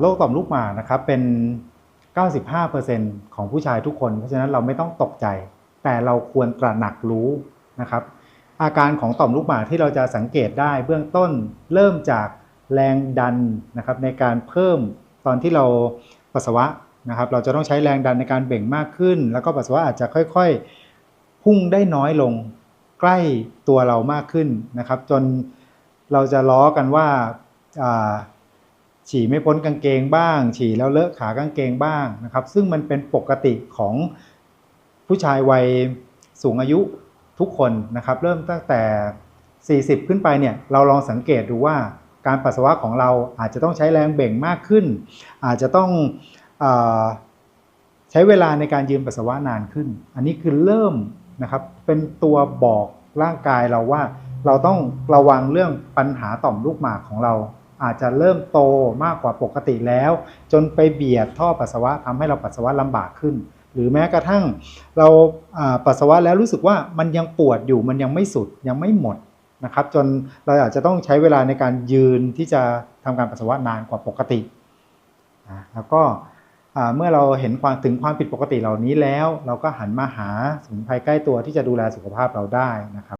โรคต่อมลูกหมากนะครับเป็น 95%ของผู้ชายทุกคน เพราะฉะนั้นเราไม่ต้องตกใจ แต่เราควรตระหนักรู้นะครับ อาการของต่อมลูกหมากที่เราจะสังเกตได้เบื้องต้นเริ่มจากแรงดันนะครับในการเพิ่มตอนที่เราปัสสาวะนะครับ เราจะต้องใช้แรงดันในการเบ่งมากขึ้น แล้วก็ปัสสาวะอาจจะค่อยๆ พุ่งได้น้อยลงใกล้ตัวเรามากขึ้นนะครับ จนเราจะล้อกันว่า ฉี่ไม่พ้นกางเกงบ้าง ฉี่แล้วเลอะขากางเกงบ้างนะครับ ซึ่งมันเป็นปกติของผู้ชายวัยสูงอายุทุกคนนะครับ เริ่มตั้งแต่ 40 ขึ้นไปเนี่ยเราลองสังเกตดูว่าการปัสสาวะของเราอาจจะต้องใช้แรงเบ่งมากขึ้น อาจจะต้องอใช้เวลาในการยืนปัสสาวะนานขึ้น อันนี้คือเริ่มนะครับเป็นตัวบอกร่างกายเราว่า เราต้องระวังเรื่องปัญหาต่อมลูกหมากของเรา อาจจะเริ่มโตมากกว่าปกติแล้ว จนไปเบียดท่อปัสสาวะทำให้เราปัสสาวะลำบากขึ้น หรือแม้กระทั่งเราปัสสาวะแล้วรู้สึกว่ามันยังปวดอยู่มันยังไม่สุดยังไม่หมดนะครับจนเราอาจจะต้องใช้เวลาในการยืนที่จะทำการปัสสาวะนานกว่าปกติแล้วก็เมื่อเราเห็นความถึงความผิดปกติเหล่านี้แล้ว เราก็หันมาหาสมุนไพรใกล้ตัวที่จะดูแลสุขภาพเราได้นะครับ